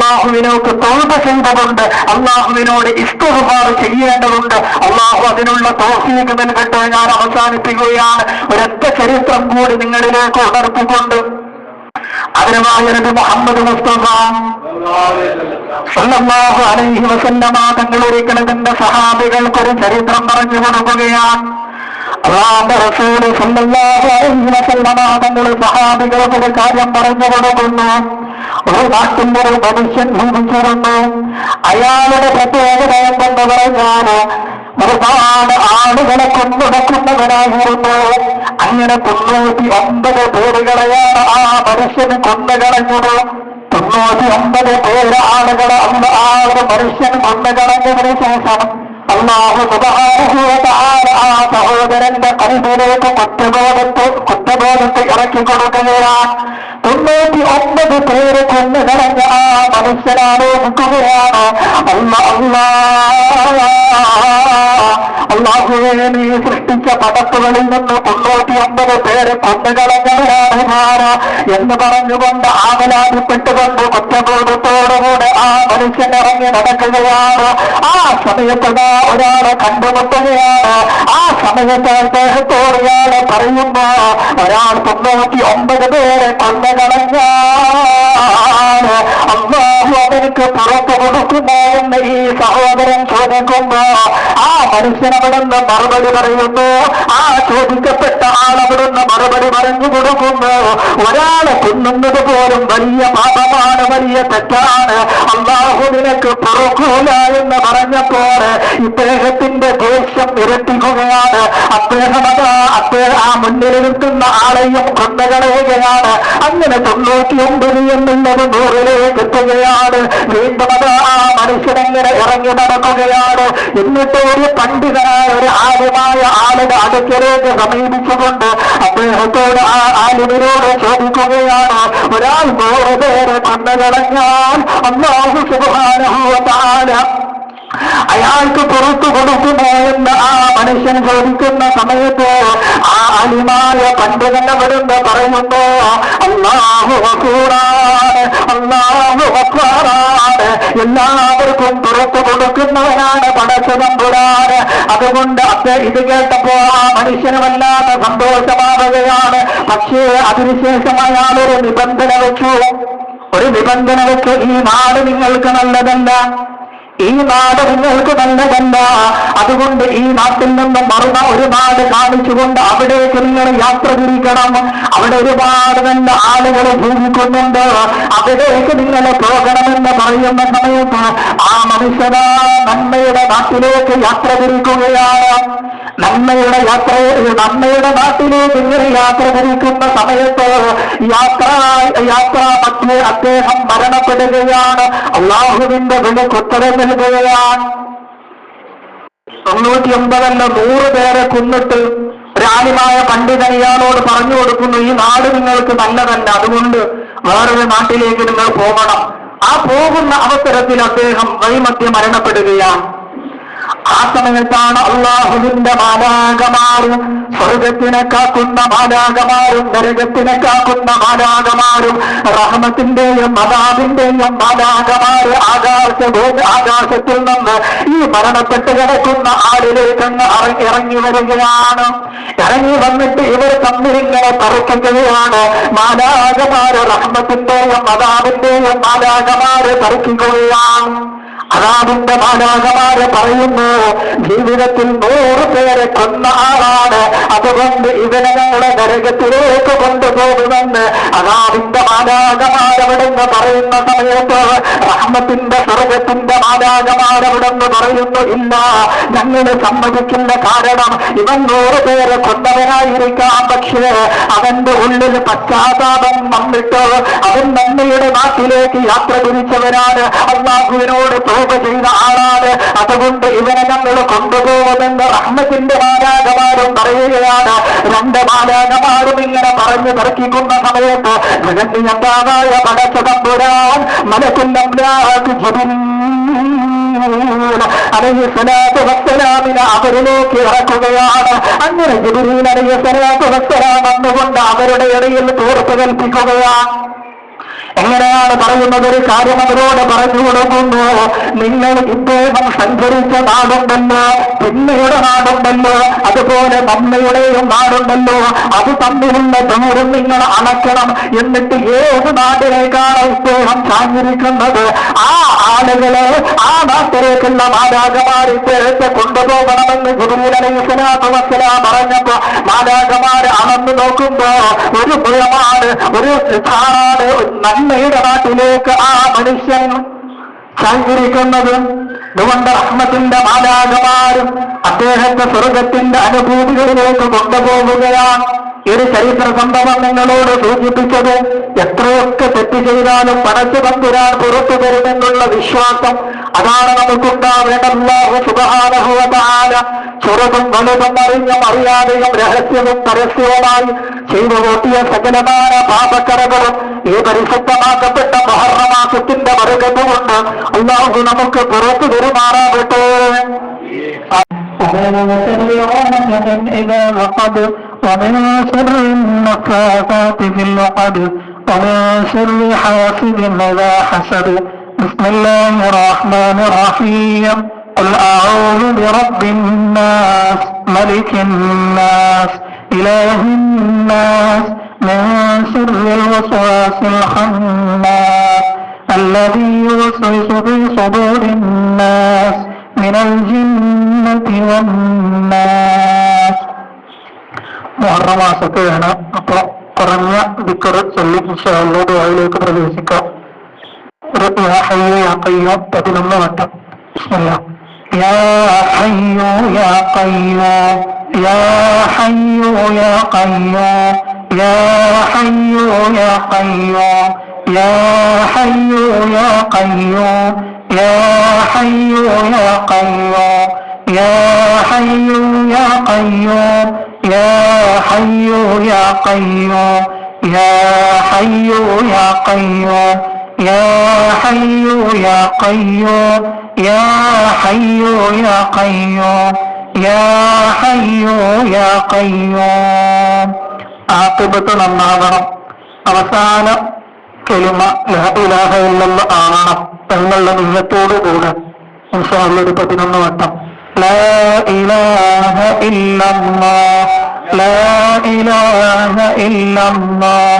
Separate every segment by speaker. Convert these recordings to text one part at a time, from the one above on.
Speaker 1: അള്ളാഹുവിനോട് തോൽവ ചെയ്തതുണ്ട് അള്ളാഹുവിനോട് ഇസ്തുഹാർ ചെയ്യേണ്ടതുണ്ട്. അള്ളാഹു അതിനുള്ള തോഫീക്ക് നൽകട്ടെ ഞാൻ അവസാനിപ്പിക്കുകയാണ്. ഒരൊറ്റ ചരിത്രം കൂടി നിങ്ങളിലേക്ക് ഉണർത്തിക്കൊണ്ട് അതിനുമായ നബി മുഹമ്മദ് മുസ്തഫ അലൈഹി വസല്ലമ സഹാബികൾക്കൊരു ചരിത്രം പറഞ്ഞു കൊടുക്കുകയാണ്. റസൂൽ സല്ലല്ലാഹു അലൈഹി വസല്ലമ തങ്ങൾ സഹാബികൾക്ക് ഒരു കാര്യം പറഞ്ഞു കൊടുക്കുന്നു. ഒരു മനുഷ്യൻ ജീവിച്ചിരുന്നു അയാളുടെ പ്രത്യേകത എന്തെന്ന് പറഞ്ഞാൽ ഒരുപാട് ആളുകളെ കൊന്നുടക്കുന്നവനായിരുന്നു അങ്ങനെ തൊണ്ണൂറ്റി ഒമ്പത് പേരുകളെയാണ് ആ മനുഷ്യന് കൊന്നുകളഞ്ഞത് തൊണ്ണൂറ്റി ഒമ്പത് പേര് ആളുകളെ അന്ന് ആ ഒരു മനുഷ്യൻ കൊന്നുകളഞ്ഞതിന് ശേഷം അള്ളാഹു ആ സഹോദരന്റെ കൽവിലേക്ക് കുറ്റബോധത്തെ കുറ്റബോധത്തെ ഇറക്കി കൊടുക്കുകയാണ്. തൊണ്ണൂറ്റി ഒമ്പത് പേര് കൊന്നുകളഞ്ഞ ആ മനുഷ്യനാണോ മനുഷ്യനാലോചിക്കുകയാണ് അല്ല അല്ല അള്ളാഹുവേ നീ സൃഷ്ടിച്ച പടപ്പുകളിൽ നിന്ന് തൊണ്ണൂറ്റി ഒമ്പത് പേര് കൊന്നുകളഞ്ഞവരാണ് എന്ന് പറഞ്ഞുകൊണ്ട് ആവലാതിപ്പെട്ടുകൊണ്ട് കുറ്റബോധത്തോടുകൂടെ ആ മനുഷ്യൻ ഇറങ്ങി നടക്കുകയാണ്. ആ സമയത്ത് ഒരാളെ കണ്ടുമുട്ടുകയാണ്. ആ സമയത്ത് അദ്ദേഹത്തോട് ഇയാളെ പറയുമ്പോ ഒരാൾ തൊണ്ണൂറ്റി ഒമ്പത് പേരെ കൊന്നുകളഞ്ഞാണ് അവർക്ക് പുറത്തു കൊടുക്കുമോ എന്ന് ഈ സഹോദരൻ ചോദിക്കുമ്പോ ആ മനുഷ്യൻ മറുപടി പറയുന്നു. ആ ചോദിക്കപ്പെട്ട ആൾ അവിടുന്ന് മറുപടി പറഞ്ഞു കൊടുക്കുന്നു. ഒരാളെ കൊന്നുന്നത് പോലും വലിയ പാപമാണ് വലിയ തെറ്റാണ്. അള്ളാഹു നിനക്ക് പുറക്കൂല എന്ന് പറഞ്ഞപ്പോൾ ഇദ്ദേഹത്തിന്റെ ദേഷ്യം ഇരട്ടിക്കുകയാണ്. അദ്ദേഹം അതാ നിൽക്കുന്ന ആളെയും കൊന്നകളേകയാണ്. അങ്ങനെ തൊണ്ണൂറ്റി ഒമ്പത് എന്നുള്ളത് നൂറിലേക്ക് എത്തുകയാണ്. വീണ്ടും ആ മനുഷ്യനെങ്ങനെ ഇറങ്ങി നടക്കുകയാണ്. എന്നിട്ട് ഒരു പണ്ഡിതനായ ഒരു ആലുമായ ആളുടെ അടുക്കലേക്ക് സമീപിച്ചുകൊണ്ട് അദ്ദേഹത്തോട് ആ ആലുവിനോട് ചോദിക്കുകയാണ് ഒരാൾ നൂറ് പേരെ കൊന്നകളഞ്ഞാൽ അന്നാഹു സുബാനുഭവത്താല അയാൾക്ക് പുറത്തു കൊടുക്കുമോ എന്ന് ആ മനുഷ്യൻ ചോദിക്കുന്ന സമയത്ത് ആ അലിമായ പണ്ഡിതൻ വരുന്ന പറയുന്നു അള്ളാഹു എല്ലാവർക്കും പുറത്തു കൊടുക്കുന്നവനാണ് പടച്ചതമ്പുരാണ് അതുകൊണ്ട് അത് ഇത് കേട്ടപ്പോ ആ മനുഷ്യന് വല്ലാത്ത സന്തോഷമാവുകയാണ്. പക്ഷേ അതിനുശേഷം അയാൾ ഒരു നിബന്ധന വെച്ചു. ഒരു നിബന്ധന വെച്ചു ഈ നാട് നിങ്ങൾക്ക് നല്ലതല്ല. ഈ നാട് നിങ്ങൾക്ക് നല്ലതല്ല അതുകൊണ്ട് ഈ നാട്ടിൽ നിന്ന് മറുന ഒരു നാട് കാണിച്ചുകൊണ്ട് അവിടേക്ക് നിങ്ങൾ യാത്ര തിരിക്കണം. അവിടെ ഒരുപാട് നല്ല ആളുകൾ ഭൂമിക്കുന്നുണ്ട്. അവിടേക്ക് നിങ്ങൾ പോകണമെന്ന് പറയുന്ന സമയത്ത് ആ മനുഷ്യനാ നന്മയുടെ നാട്ടിലേക്ക് യാത്ര തിരിക്കുകയാണ്. നന്മയുടെ യാത്ര നമ്മയുടെ നാട്ടിലേക്ക് ഇങ്ങനെ യാത്ര ധരിക്കുന്ന സമയത്ത് യാത്ര യാത്ര പക്ഷേ അദ്ദേഹം മരണപ്പെടുകയാണ്. അള്ളാഹുവിന്റെ വില വിലക്കുത്തരം നൽകുകയാണ്. തൊണ്ണൂറ്റി ഒമ്പതല്ല നൂറ് പേരെ കൊന്നിട്ട് ഒരാളിമായ പണ്ഡിതൻ ഇയാളോട് പറഞ്ഞു കൊടുക്കുന്നു ഈ നാട് നിങ്ങൾക്ക് നല്ലതല്ല അതുകൊണ്ട് വേറൊരു നാട്ടിലേക്ക് നിങ്ങൾ പോകണം. ആ പോകുന്ന അവസരത്തിൽ അദ്ദേഹം വഴിമധ്യ മരണപ്പെടുകയാണ്. ആ സമയത്താണ് അള്ളാഹുവിന്റെ മാലാകമാരും സ്വർഗത്തിനെ കാക്കുന്ന മാലാകമാരും നരകത്തിനെ കാക്കുന്ന മാലാകമാരും റഹ്മത്തിന്റെയും മതാബിന്റെയും മാലാകമാര് ആകാശ ആകാശത്തിൽ നിന്ന് ഈ മരണപ്പെട്ട് കിടക്കുന്ന ആളിലേക്ക് അങ്ങ് ഇറങ്ങി വരികയാണ്. ഇറങ്ങി വന്നിട്ട് ഇവർ തമ്മിലിങ്ങനെ തറയ്ക്കുകയാണ് മാലാകമാര് റഹ്മത്തിന്റെയും മതാബിന്റെയും മാലാകമാര് തറയ്ക്കുകയാണ് അതാതിന്റെ മാനാകമാരെ പറയുന്നു ജീവിതത്തിൽ നൂറ് പേരെ കൊന്ന ആളാണ്. അതുകൊണ്ട് ഇവനെ ഞങ്ങളെ നരകത്തിലേക്ക് കൊണ്ടുപോകുമെന്ന് അതാതിന്റെ മാലാകമാരവിടെന്ന് പറയുന്ന സമയത്ത് റഹ്മത്തിന്റെ സ്വർഗത്തിന്റെ മാലാകമാരവിടെന്ന് പറയുന്നു ഇല്ല ഞങ്ങൾ സമ്മതിക്കില്ല കാരണം ഇവൻ നൂറ് പേരെ കൊന്നവനായിരിക്കാം. പക്ഷേ അവന്റെ ഉള്ളിൽ പശ്ചാത്താപം വന്നിട്ട് അവൻ നന്മയുടെ നാട്ടിലേക്ക് യാത്ര തിരിച്ചവനാണ്. അള്ളാഹുവിനോട് തോപ ചെയ്ത ആളാണ്. അതുകൊണ്ട് ഇവനെ നമ്മൾ കൊണ്ടുപോകുമെന്ന് റഹ്മത്തിന്റെ മാലാകമാരും പറയുകയാണ്. രണ്ട് മാലാകമാരും ഇങ്ങനെ പറഞ്ഞു തർക്കിക്കുന്ന സമയത്ത് ജഗന്നിയന്താവായ പടച്ചതമ്പുരാൻ സ്വലാത്ത് വസ്സലാമിനെ അവരിലേക്ക് ഇറക്കുകയാണ്. അങ്ങനെ ജിബിരീൽ അലഹി സ്വലാത്ത് വസ്സലാം വന്നുകൊണ്ട് അവരുടെ ഇടയിൽ തീർപ്പ് കൽപ്പിക്കുകയാണ്. എങ്ങനെയാണ് പറയുന്നത് ഒരു കാര്യം അവരോട് പറഞ്ഞു കൊടുക്കുന്നു? നിങ്ങൾ ഇദ്ദേഹം സഞ്ചരിച്ച നാടുണ്ടല്ലോ പിന്നയുടെ നാടുണ്ടല്ലോ അതുപോലെ നമ്മയുടെയും നാടുണ്ടല്ലോ. അത് തമ്മിലുള്ള ദൂരം നിങ്ങൾ അളക്കണം എന്നിട്ട് ഏത് നാട്ടിലേക്കാണ് ഇദ്ദേഹം ചാഞ്ഞിരിക്കുന്നത്? ആ ആളുകളെ ആ നാട്ടിലേക്കുള്ള മാതാകമാർ ഇദ്ദേഹത്തെ കൊണ്ടുപോകണമെന്ന് ഗുരുവിനലൈസലാത്ത് വസ്സലാം പറഞ്ഞപ്പോ മാതാകമാർ അളന്നു നോക്കുമ്പോ ഒരു പുഴമാണ് ഒരു ധാരാണ് നന്മയുടെ നാട്ടിലേക്ക് ആ മനുഷ്യൻ സഞ്ചരിക്കുന്നത്. അതുകൊണ്ട് റഹ്മത്തിന്റെ മാലാകമാരും അദ്ദേഹത്തെ സ്വർഗത്തിന്റെ അനുഭൂതികളിലേക്ക് കൊണ്ടുപോകുകയാണ് ഒരു ചരിത്ര സംഭവം നിങ്ങളോട് സൂചിപ്പിച്ചത്. എത്രയൊക്കെ തെറ്റ് ചെയ്താലും പടച്ചു പന്തിരാൻ പുറത്തു തരുമെന്നുള്ള വിശ്വാസം അതാണ് നമുക്കുണ്ടാവേണ്ടല്ലാഹു സുബഹാനഹുവതാല ചെറുതും വലുതും അറിഞ്ഞും അറിയാതെയും രഹസ്യവും പരസ്യവുമായി ചെയ്തു കൂട്ടിയ സകലമായ പാപക്കറകളും ഈ പരിശുദ്ധമാക്കപ്പെട്ട മഹർണമാസത്തിന്റെ മറുകത്തുകൊണ്ട് അള്ളാഹു നമുക്ക് പുറത്തു പെരുമാറാകട്ടെ ومن شر غاسق إذا وقب ومن شر النفاثات في العقد ومن شر حاسد إذا حسد بسم الله الرحمن الرحيم قل أعوذ برب الناس ملك الناس إله الناس من شر الوسواس الخناس الذي يوسوس في صدور الناس من الجنة والناس മുഹറമാസത്തെയാണ് അപ്പൊ കുറഞ്ഞ ദിക്കർ ചൊല്ലി ദുആയിലേക്ക് പ്രവേശിക്കാം يا حي يا قيوم تقول الله بسم الله يا حي يا قيوم يا حي يا قيوم يا حي يا قيوم يا حي يا قيوم يا حي يا قيوم يا حي يا قيوم يا حي يا قيوم يا حي يا قيوم يا حي يا قيوم يا حي يا قيوم يا حي يا قيوم ആക്കിബത്ത് നന്നാകണം അവസാന കെലിമ ലാ ഇലാഹ ഇല്ലല്ലാഹ് ആകണം എന്നുള്ള നിയത്തോടു കൂടെ ഇൻഷാല്ല ഒരു പതിനൊന്ന് വട്ടം ലാ ഇലാഹ ഇല്ലല്ലാഹ് ലാ ഇലാഹ ഇല്ലല്ലാഹ് لا إله إلا الله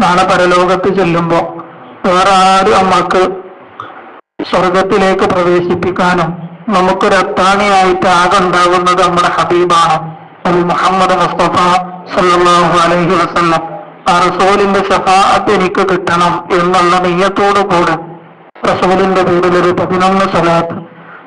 Speaker 1: നാളെ പരലോകത്ത് ചെല്ലുമ്പോ വേറെ ആരും നമ്മൾക്ക് സ്വർഗത്തിലേക്ക് പ്രവേശിപ്പിക്കാനും നമുക്കൊരു അത്താണിയായിട്ട് ആകെ ഉണ്ടാകുന്നത് നമ്മുടെ ഹബീബാണ്. അത് മുഹമ്മദ് മുസ്തഫ സല്ലാഹു അലൈഹി വസ്ലം ആ റസൂലിന്റെ സഹാത്ത് എനിക്ക് കിട്ടണം എന്നുള്ള നെയ്യത്തോടു കൂടെ റസൂലിന്റെ പേരിൽ ഒരു പതിനൊന്ന്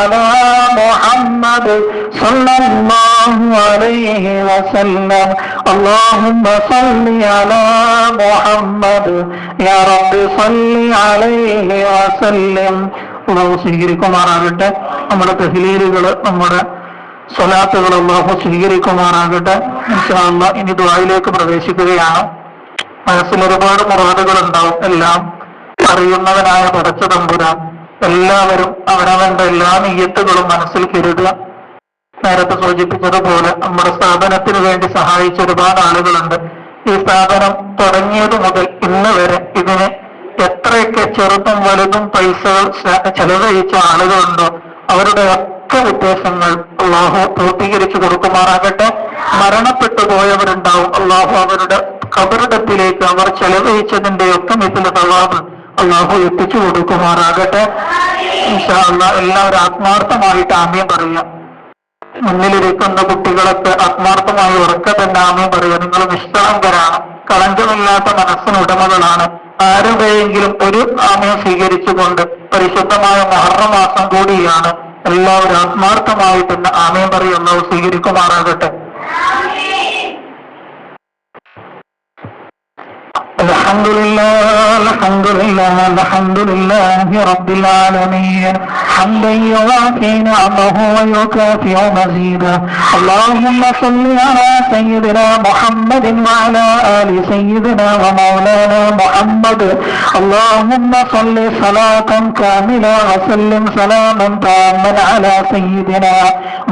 Speaker 1: സല്ലല്ലാഹു അലാ മുഹമ്മദ് സല്ലല്ലാഹു അലൈഹി വസല്ലം اللهم صل على محمد يا رب صل عليه وسلم അള്ളാഹു സ്വീകരിക്കുമാറാകട്ടെ നമ്മുടെ തെഹിലീലുകൾ നമ്മുടെ സ്വലാത്തുകൾ അള്ളാഹു സ്വീകരിക്കുമാറാകട്ടെ ഇൻഷാ അല്ലാഹ് ഇനി ദ്വായിലേക്ക് പ്രവേശിക്കുകയാണ് മനസ്സിൽ ഒരുപാട് മുറാദുകൾ ഉണ്ടാവും എല്ലാം അറിയുന്നവനായ പടച്ച തമ്പുരാൻ എല്ലാവരും അവനവന്റെ എല്ലാ നീയത്തുകളും മനസ്സിൽ കരുതുക. നേരത്തെ സൂചിപ്പിച്ചതുപോലെ നമ്മുടെ സ്ഥാപനത്തിന് വേണ്ടി സഹായിച്ച ഒരുപാട് ആളുകളുണ്ട്. ഈ സ്ഥാപനം തുടങ്ങിയത് മുതൽ ഇന്ന് വരെ ഇതിന് എത്രയൊക്കെ ചെറുതും വലുതും പൈസ ചെലവഴിച്ച ആളുകളുണ്ടോ അവരുടെ ഒക്കെ ഉദ്ദേശങ്ങൾ അള്ളാഹു പൂർത്തീകരിച്ചു കൊടുക്കുമാറാകട്ടെ. മരണപ്പെട്ടു പോയവരുണ്ടാവും. അള്ളാഹു അവരുടെ കബറിടത്തിലേക്ക് അവർ ചെലവഴിച്ചതിന്റെ ഒക്കെ മിഥില തവാബ് അള്ളാഹു എത്തിച്ചു കൊടുക്കുമാറാകട്ടെ. എല്ലാവരും ആത്മാർത്ഥമായിട്ട് ആമയം പറയാം മുന്നിലിരിക്കുന്ന കുട്ടികളൊക്കെ ആത്മാർത്ഥമായി ഉറക്ക തന്നെ ആമയം പറയുക. നിങ്ങൾ നിഷ്കളങ്കരാണ് കളങ്കമില്ലാത്ത മനസ്സിന് ഉടമകളാണ്. ആരുടെയെങ്കിലും ഒരു ആമയം സ്വീകരിച്ചുകൊണ്ട് പരിശുദ്ധമായ മഹർമാസം കൂടിയാണ് എല്ലാവരും ആത്മാർത്ഥമായി തന്നെ ആമയം പറയുന്നത് സ്വീകരിക്കുമാറാകട്ടെ. الحمد لله الحمد لله الحمد لله رب العالمين. حمدا يوافي نعمه ويكافئ مزيدا اللهم صل على سيدنا محمد وعلى آل سيدنا ومولانا محمد. اللهم صل صلاة كاملة وسلم سلاما تاما على سيدنا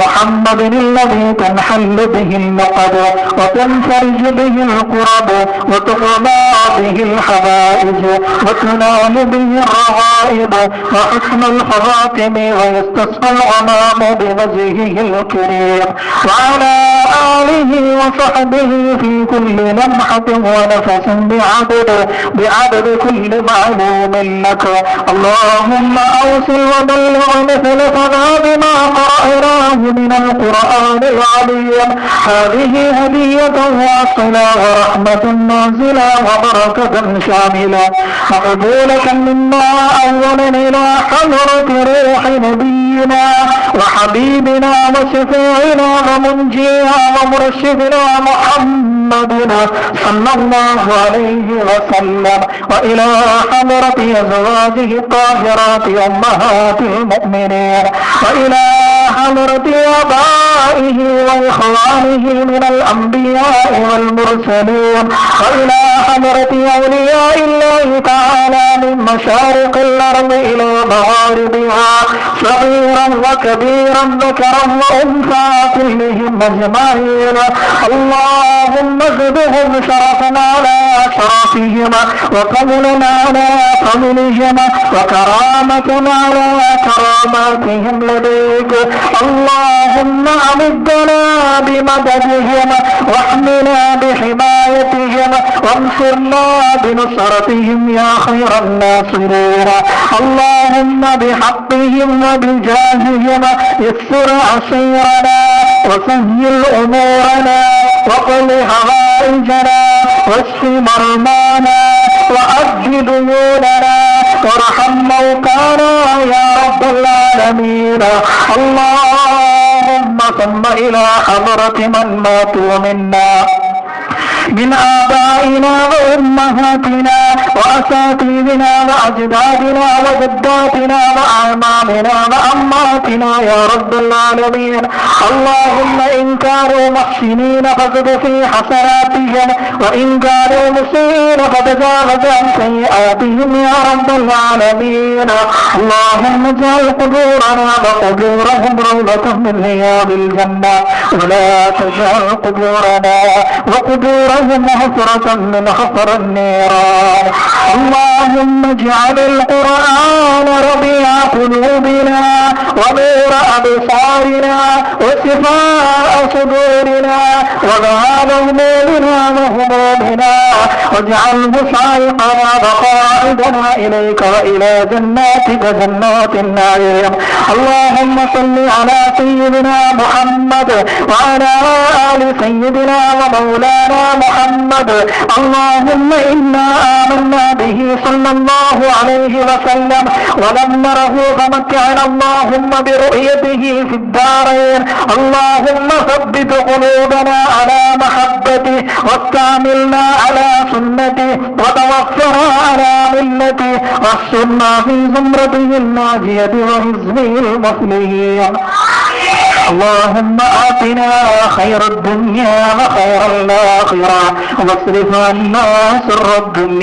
Speaker 1: محمد الذي تنحل به اللقب وتنفرج به القرب وتقضى به الحوائج وتنال به الرغائب وحسن الخواتم ويستسقى الغمام بوجهه الكريم وعلى آله وصحبه في كل لمحة ونفس بعدد بعدد كل معلوم لك. اللهم أوصل وبلغ مثل ثواب ما قرأناه من القرآن العظيم هذه هدية واصلة ورحمة نازلة وبركة. شاملة مقبولة منا أولا إلى حضرة روح نبينا وحبيبنا وشفيعنا ومنجينا ومرشدنا محمدنا صلى الله عليه وسلم وإلى حضرة أزواجه الطاهرات أمهات المؤمنين وإلى حضرة آبائه وإخوانه من الأنبياء والمرسلين وإلى حضرة أولياء الله تعالى من مشارق الأرض إلى مغاربها صغيرا وكبيرا ذكرا وأنثى اللهم اجمعين اللهم شرفنا على شرفهما وقبلنا على قبلهما وكرامتنا على كراماتهم لديك. اللهم أمدنا بمددهما واحمنا بحمايتهما وانصرنا بنصرتهم يا خير الناصرين. اللهم بحقهم وبجاههم أكثر عصيرنا وسهل أمورنا وقل هوائجنا واشف مرمانا وأد ديوننا وارحم موتانا يا رب العالمين. اللهم ثم إلى حضرة من ماتوا منا. من آبائنا وأمهاتنا وأساتذنا وأجدادنا وجداتنا وأعمامنا وأماتنا يا رب العالمين. اللهم إن كانوا محسنين فزد في حسناتهم وإن كانوا مسيئين فتجاوز عن سيئاتهم يا رب العالمين. اللهم اجعل قبورنا وقبورهم روضة من رياض الجنة ولا تجعل قبورنا وقبورهم حفرة من حفر النيران. اللهم اجعل القرآن ربيع قلوبنا ونور أبصارنا وشفاء صدورنا وذهاب همومنا وهمومنا واجعله سائقنا وقائدنا إليك وإلى جناتك جنات النعيم. اللهم صل على سيدنا محمد وعلى آل سيدنا ومولانا محمد. اللهم إنا آمنا به صلى الله عليه وسلم. ولم نره فمتعنا اللهم برؤيته في الدارين. اللهم ثبت قلوبنا على محبته واستعملنا على سنته وتوفنا على ملته. واحشرنا في زمرته الناجية وحزبه المفلحين اللهم آتنا خير الدنيا وخير الآخرة واصرف عنا شر الدنيا.